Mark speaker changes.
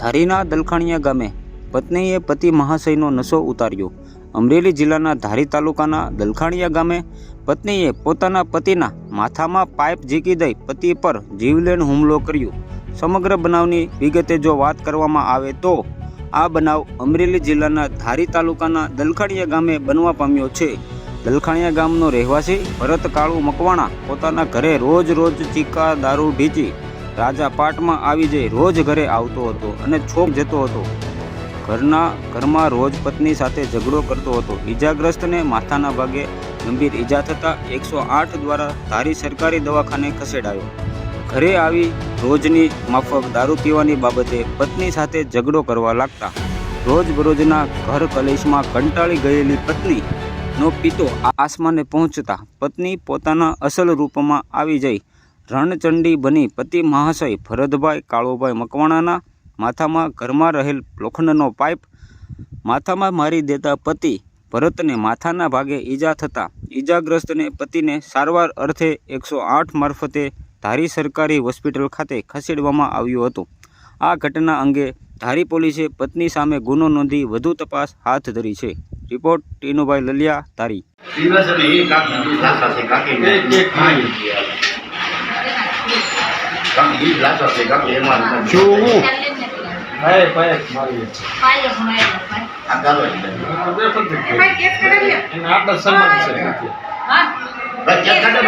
Speaker 1: ધારીના દલખાણીયા ગામે પત્નીએ પતિ મહાશયનો નશો ઉતાર્યો. અમરેલી જિલ્લાના ધારી તાલુકાના દલખાણીયા ગામે પત્નીએ પોતાના પતિના માથામાં પાઇપ ઝીકી દઈ પતિ પર જીવલેણ હુમલો કર્યો. સમગ્ર બનાવની વિગતે જો વાત કરવામાં આવે તો આ બનાવ અમરેલી જિલ્લાના ધારી તાલુકાના દલખાણીયા ગામે બનવા પામ્યો છે. દલખાણીયા ગામનો રહેવાસી ભરત કાળુ મકવાણા પોતાના ઘરે રોજ રોજ ચીકા દારૂ ઢીચી રાજા પાટમાં આવી જઈ રોજ ઘરે આવતો હતો અને છોક જતો હતો. ઘરના ઘરમાં રોજ પત્ની સાથે ઝઘડો કરતો હતો. ઈજાગ્રસ્તને માથાના ભાગે ગંભીર ઈજા થતાં એકસો આઠ દ્વારા ધારી સરકારી દવાખાને ખસેડાયો. ઘરે આવી રોજની માફક દારૂ પીવાની બાબતે પત્ની સાથે ઝઘડો કરવા લાગતા રોજબરોજના ઘર કલેશમાં કંટાળી ગયેલી પત્ની નો પિતો આસમાને પહોંચતા પત્ની પોતાના અસલ રૂપમાં આવી જઈ રણચંડી બની પતિ મહાશય ભરતભાઈ કાળુભાઈ મકવાણાના માથામાં ઘરમાં રહેલ લોખંડનો પાઇપ માથામાં મારી દેતા પતિ ભરતને માથાના ભાગે ઈજા થતાં ઈજાગ્રસ્તને પતિને સારવાર અર્થે એકસો આઠ મારફતે ધારી સરકારી હોસ્પિટલ ખાતે ખસેડવામાં આવ્યું હતું. આ ઘટના અંગે ધારી પોલીસે પત્ની સામે ગુનો નોંધી વધુ તપાસ હાથ ધરી છે. રિપોર્ટ ટીનુભાઈ લલિયા ધારી.
Speaker 2: કાકી ઈ લાસા છે કાકી એમાં
Speaker 3: શું હું. ભાઈ ભાઈ મારી.
Speaker 2: આ ચાલો
Speaker 3: એને આપણા સમાજ છે.
Speaker 2: ભાઈ ક્યાં કાઢો.